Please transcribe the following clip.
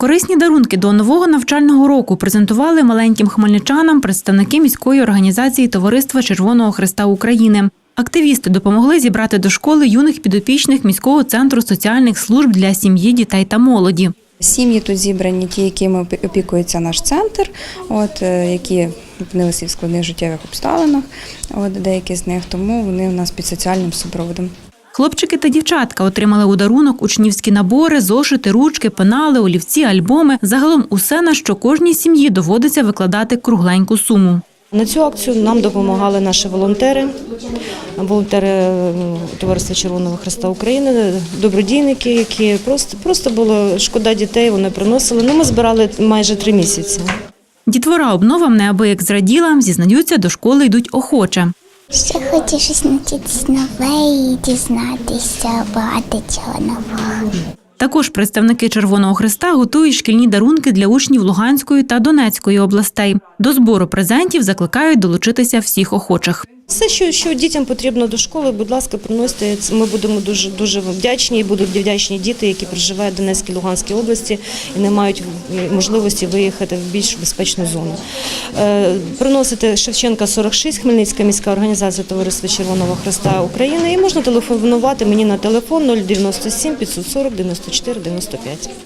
Корисні дарунки до нового навчального року презентували маленьким хмельничанам представники міської організації Товариства Червоного Христа України. Активісти допомогли зібрати до школи юних підопічних міського центру соціальних служб для сім'ї, дітей та молоді. Сім'ї тут зібрані ті, якими опікується наш центр, от, е, які опинилися в складних життєвих обставинах, от, деякі з них, тому вони у нас під соціальним супроводом. Хлопчики та дівчатка отримали у дарунок учнівські набори, зошити, ручки, пенали, олівці, альбоми. Загалом усе, на що кожній сім'ї доводиться викладати кругленьку суму. На цю акцію нам допомагали наші волонтери, волонтери е, Товариства Червоного Христа України, добродійники, які просто, просто було шкода дітей, вони приносили. Ну, ми збирали майже три місяці. Дітвора обновам неабияк зраділа, зізнаються, до школи йдуть охоче. Ще хочу щось навчитись нове і дізнатися багато чого нового. Також представники Червоного Христа готують шкільні дарунки для учнів Луганської та Донецької областей. До збору презентів закликають долучитися всіх охочих. Все, що, що дітям потрібно до школи, будь ласка, приносите. Ми будемо дуже дуже вдячні і будуть вдячні діти, які проживають в Донецькій Луганській області і не мають можливості виїхати в більш безпечну зону. Е, Приносите Шевченка 46, Хмельницька міська організація Товариства Червоного Христа України. І можна телефонувати мені на телефон 097 540 94 95.